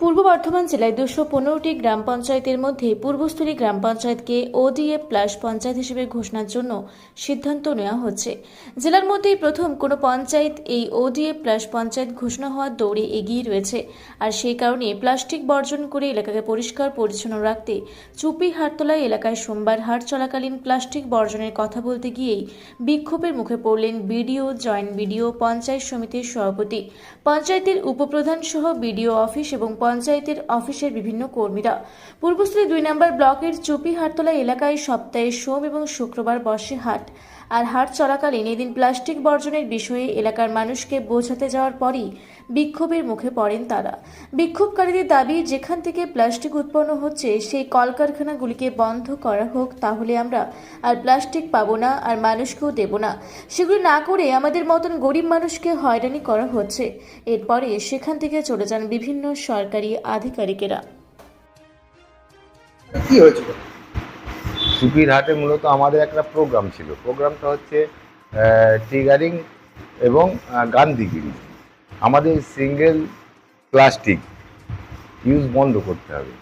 পূর্ব বর্ধমান জেলায় দুশো পনেরোটি গ্রাম পঞ্চায়েতের মধ্যে পূর্বস্থলী গ্রাম পঞ্চায়েতকে ওডিএফ প্লাস পঞ্চায়েত হিসেবে ঘোষণার জন্য সিদ্ধান্ত নেওয়া হচ্ছে। জেলার মধ্যেই প্রথম কোনো পঞ্চায়েত এই ওডিএফ প্লাস পঞ্চায়েত ঘোষণা হওয়ার দৌড়ে এগিয়ে রয়েছে। আর সেই কারণে প্লাস্টিক বর্জন করে এলাকাকে পরিষ্কার পরিচ্ছন্ন রাখতে চুপি হাটতলায় এলাকায় সোমবার হাট চলাকালীন প্লাস্টিক বর্জনের কথা বলতে গিয়েই বিক্ষোভের মুখে পড়লেন বিডিও, জয়েন্ট বিডিও, পঞ্চায়েত সমিতির সভাপতি। পঞ্চায়েতের উপপ্রধান সহ বিডিও অফিস এবং পঞ্চায়েতের অফিসের বিভিন্ন কর্মীরা। পূর্বস্থলী দুই নম্বর ব্লকের চুপি হাটতলা এলাকায় সপ্তাহে সোম এবং শুক্রবার বসে হাট। আর হাট চলাকালীন এদিন প্লাস্টিক বর্জনের বিষয়ে এলাকার মানুষকে বোঝাতে যাওয়ার পরই বিক্ষোভের মুখে পড়েন তারা। বিক্ষোভকারীদের দাবি, যেখান থেকে প্লাস্টিক উৎপন্ন হচ্ছে, সেই কলকারখানাগুলিকে বন্ধ করা হোক, তাহলে আমরা আর প্লাস্টিক পাবো না, আর মানুষকেও দেব না। সেগুলি না করে আমাদের মতন গরিব মানুষকে হয়রানি করা হচ্ছে। এরপরে সেখান থেকে চলে যান বিভিন্ন সরকারি আধিকারিকেরা। কি হয়েছিল? সুপির হাটে মূলত আমাদের একটা প্রোগ্রাম ছিল। প্রোগ্রামটা হচ্ছে ট্রিগারিং এবং গান্ধীগিরি আমাদের সিঙ্গেল প্লাস্টিক ইউজ বন্ধ করতে হবে।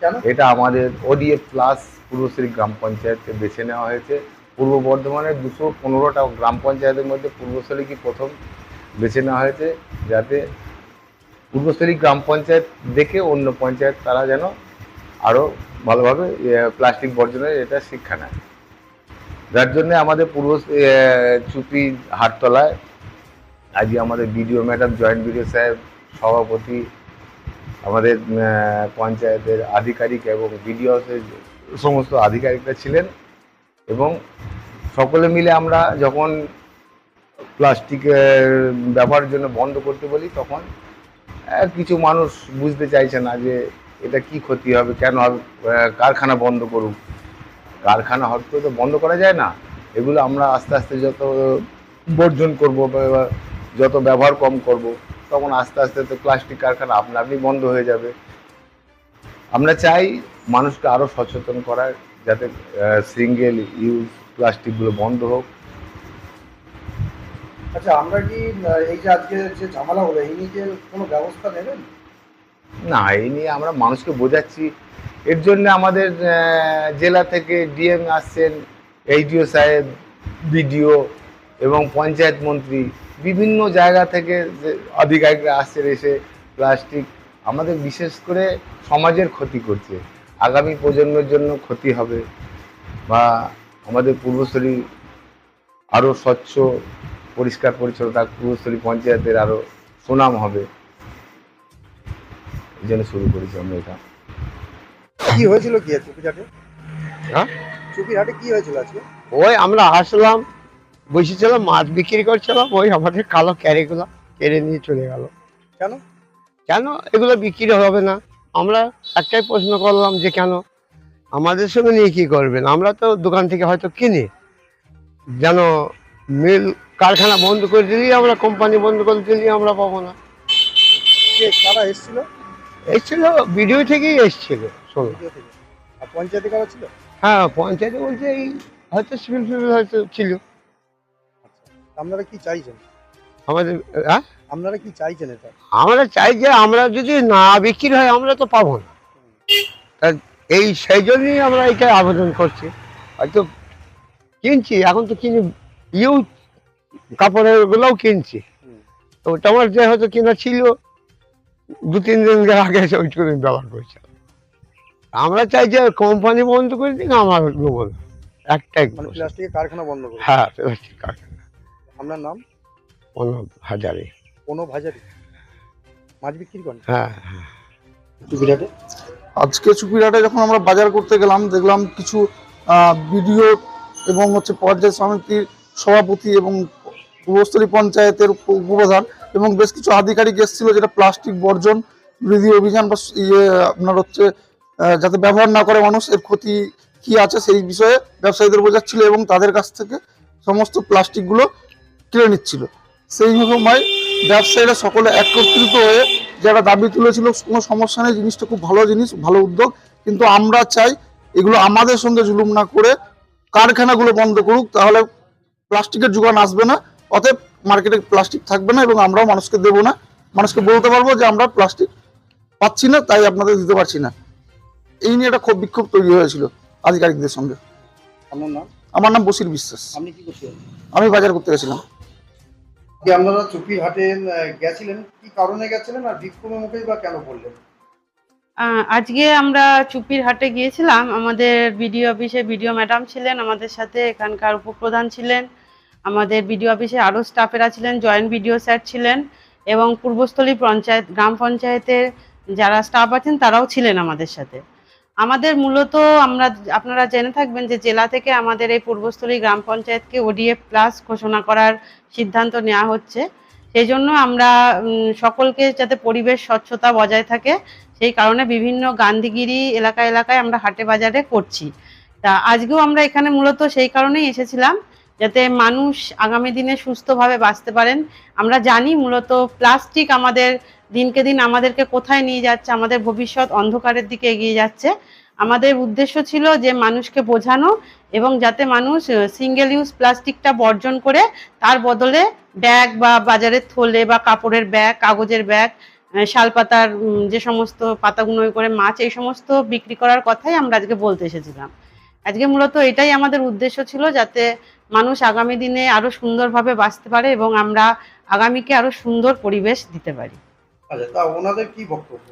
কেন? এটা আমাদের ওডিএফ প্লাস পূর্বশ্রী গ্রাম পঞ্চায়েতকে বেছে নেওয়া হয়েছে। পূর্ব বর্ধমানের দুশো পনেরোটা গ্রাম পঞ্চায়েতের মধ্যে পূর্বস্থলীকে প্রথম বেছে নেওয়া হয়েছে? যাতে পূর্বস্থলী গ্রাম পঞ্চায়েত দেখে অন্য পঞ্চায়েত তারা যেন আরও ভালোভাবে প্লাস্টিক বর্জনের এটা শিক্ষা নেয়। যার জন্য আমাদের পূর্ব চুপি হাটতলায় আজকে আমাদের বিডিও ম্যাডাম, জয়েন্ট বিডিও সাহেব সভাপতি, আমাদের পঞ্চায়েতের আধিকারিক এবং বিডিও সমস্ত আধিকারিকরা ছিলেন এবং সকলে মিলে আমরা যখন প্লাস্টিকের ব্যবহারের জন্য বন্ধ করতে বলি, তখন কিছু মানুষ বুঝতে চাইছে না যে এটা কি ক্ষতি হবে? কেন কারখানা বন্ধ করুক? কারখানা করে তো বন্ধ করা যায় না। এগুলো আমরা আস্তে আস্তে যত বর্জন করব যত ব্যবহার কম করব, তখন আস্তে আস্তে তো প্লাস্টিক কারখানা আপনা আপনি বন্ধ হয়ে যাবে। আমরা চাই মানুষকে আরও সচেতন করার, যাতে সিঙ্গেল ইউজ প্লাস্টিকগুলো বন্ধ হোক। আচ্ছা আমরা কি এই যে আজকে যে ঝামেলা হলো, এই নিয়ে কোনো ব্যবস্থা নেবেন? না এই নিয়ে আমরা মানুষকে বোঝাচ্ছি। এর জন্য আমাদের জেলা থেকে ডিএম আসছেন এইডিও সাহেব, বিডিও এবং পঞ্চায়েত মন্ত্রী, বিভিন্ন জায়গা থেকে আধিকারিকরা আসছেন এসে প্লাস্টিক, আমাদের বিশেষ করে সমাজের ক্ষতি করছে। আগামী প্রজন্মের জন্য ক্ষতি হবে বা আমাদের পূর্বস্থলী আরও স্বচ্ছ, পরিষ্কার, পরিচ্ছন্নতা, পূর্বস্থলী পঞ্চায়েতের আরও সুনাম হবে। এই জন্য শুরু করেছি আমরা এটা। কি হয়েছিল কি চুপিরহাটে হ্যাঁ? চুপিরহাটে কি হয়েছিল আজকে? ওই আমরা আসলাম বসেছিলাম মাছ বিক্রি করছিলাম ওই আমাদের কালো ক্যারিগুলো কেড়ে নিয়ে চলে গেল। কেন? কেন? এগুলো বিক্রি হবে না। আমরা একটাই প্রশ্ন করলাম যে কেন? আমাদের সঙ্গে নিয়ে কি করবেন? আমরা তো দোকান থেকে হয়তো কিনি। যেন মিল কারখানা বন্ধ করে দিলেই আমরা কোম্পানি বন্ধ করে দিলেই আমরা পাবো না। কে কারা এসেছিল? এসছিল ভিডিও থেকেই এসছিল শুনলাম আর পঞ্চায়েতে কারা ছিল? হ্যাঁ পঞ্চায়েতে বলছে এই হয়তো সিভিল ফিভিল হয়তো ছিল। আচ্ছা আপনারা কি চাইছেন? আমাদের হ্যাঁ? আপনারা কি চাইছেন এটা? আমরা চাই যে আমরা যদি না বিক্রি হয় আমরা তো পাবো না। তা এই সেই জন্যই আমরা এটা আবেদন করছি। হয়তো কিনছি এখন তো কিনি ইউ কাপড়ের গুলোও কিনছি। তো আমার যে হয়তো কিনা ছিল দু তিন দিন আগে এসে ওইটুকু ব্যবহার করছি। আমরা চাই যে কোম্পানি বন্ধ করে দিন আমার নেব না একটাই মানে। প্লাস্টিকের কারখানা বন্ধ করুন। হ্যাঁ প্লাস্টিক কারখানা। আপনার নাম? কোনো হাজারে। কোনো ভাজারি মাছ বিক্রি করেন? হ্যাঁ চুপিরহাটে আজকে চুপিরহাটে যখন আমরা বাজার করতে গেলাম দেখলাম কিছু বিডিও এবং হচ্ছে পঞ্চায়েত সমিতির সভাপতি এবং পূর্বস্থলী পঞ্চায়েতের উপ- উপপ্রধান এবং বেশ কিছু আধিকারিক এসেছিল, যেটা প্লাস্টিক বর্জন বিরোধী অভিযান বা ইয়ে আপনার হচ্ছে যাতে ব্যবহার না করে মানুষ, এর ক্ষতি কি আছে সেই বিষয়ে ব্যবসায়ীদের বোঝাচ্ছিল এবং তাদের কাছ থেকে সমস্ত প্লাস্টিকগুলো কিনে নিচ্ছিল। সেই সময় ব্যবসায়ীরা সকলে একত্রিত হয়ে যারা দাবি তুলেছিল, কোনো সমস্যা নেই, জিনিসটা খুব ভালো জিনিস, ভালো উদ্যোগ, কিন্তু আমরা চাই এগুলো আমাদের সঙ্গে জুলুম না করে কারখানাগুলো বন্ধ করুক, তাহলে প্লাস্টিকের যোগান আসবে না। অতএব মার্কেটে প্লাস্টিক থাকবে না এবং আমরাও মানুষকে দেবো না। মানুষকে বলতে পারব যে আমরা প্লাস্টিক পাচ্ছি না তাই আপনাদের দিতে পারছি না। এই নিয়ে একটা ক্ষোভ বিক্ষোভ তৈরি হয়েছিল আধিকারিকদের সঙ্গে। নাম? আমার নাম বসির বিশ্বাস। আপনি কি করছেন আমি বাজার করতে গেছিলাম। যে আপনারা চুপির হাটে গেছিলেন? কি কারণে গেছিলেন আর বিক্ষোভের মুখেই বা কেন পড়লেন? আহ, আজকে আমরা চুপির হাটে গিয়েছিলাম। আমাদের বিডিও অফিসে বিডিও ম্যাডাম ছিলেন আমাদের সাথে এখানকার উপপ্রধান ছিলেন। আমাদের বিডিও অফিসে আরও স্টাফেরা ছিলেন জয়েন্ট বিডিও স্যার ছিলেন এবং পূর্বস্থলী পঞ্চায়েত, গ্রাম পঞ্চায়েতের যারা স্টাফ আছেন তারাও ছিলেন আমাদের সাথে। আমাদের মূলত আমরা, আপনারা জেনে থাকবেন যে জেলা থেকে আমাদের এই পূর্বস্থলী গ্রাম পঞ্চায়েতকে ওডিএফ প্লাস ঘোষণা করার সিদ্ধান্ত নেওয়া হচ্ছে। সেই জন্য আমরা সকলকে যাতে পরিবেশ, স্বচ্ছতা বজায় থাকে, সেই কারণে বিভিন্ন গান্ধীগিরি এলাকা এলাকায় আমরা হাটে বাজারে করছি। তা আজকেও আমরা এখানে মূলত সেই কারণেই এসেছিলাম যাতে মানুষ আগামী দিনে সুস্থভাবে বাঁচতে পারেন। আমরা জানি মূলত প্লাস্টিক আমাদের দিনকে দিন আমাদেরকে কোথায় নিয়ে যাচ্ছে, আমাদের ভবিষ্যৎ অন্ধকারের দিকে এগিয়ে যাচ্ছে। আমাদের উদ্দেশ্য ছিল যে মানুষকে বোঝানো এবং যাতে মানুষ সিঙ্গেল ইউজ প্লাস্টিকটা বর্জন করে তার বদলে ব্যাগ বা বাজারের থলে বা কাপড়ের ব্যাগ, কাগজের ব্যাগ শালপাতার যে সমস্ত পাতাগুলো করে মাছ, এই সমস্ত বিক্রি করার কথাই আমরা আজকে বলতে এসেছিলাম। আজকে মূলত এটাই আমাদের উদ্দেশ্য ছিল যাতে মানুষ আগামী দিনে আরও সুন্দরভাবে বাঁচতে পারে এবং আমরা আগামীকে আরও সুন্দর পরিবেশ দিতে পারি। আচ্ছা ওনাদের কি বক্তব্য?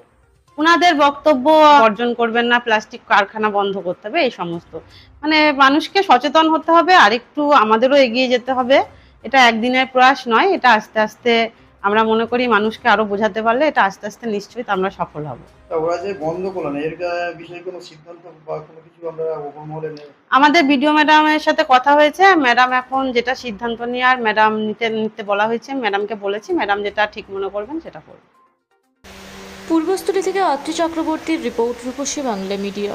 ওনাদের বক্তব্য অর্জন করবেন না প্লাস্টিক কারখানা বন্ধ করতে হবে এই সমস্ত। মানে মানুষকে সচেতন হতে হবে আর একটু আমাদেরও এগিয়ে যেতে হবে। এটা একদিনের প্রয়াস নয় এটা আস্তে আস্তে আমরা মনে করি মানুষকে আরও বোঝাতে পারলে এটা আস্তে আস্তে নিশ্চয়ই আমরা সফল হব। ওরা যে বন্ধ করলেন এর বিষয়ে কোনো সিদ্ধান্ত বা কোনো কিছু আমরা ওপর আমাদের বিডিও ম্যাডামের সাথে কথা হয়েছে। ম্যাডাম এখন যেটা সিদ্ধান্ত নিয়ে আর ম্যাডাম নিতে নিতে বলা হয়েছে ম্যাডামকে বলেছি ম্যাডাম যেটা ঠিক মনে করবেন সেটা করবেন। পূর্বস্থলী থেকে অত্রি চক্রবর্তীর রিপোর্ট রূপসী বাংলা মিডিয়া।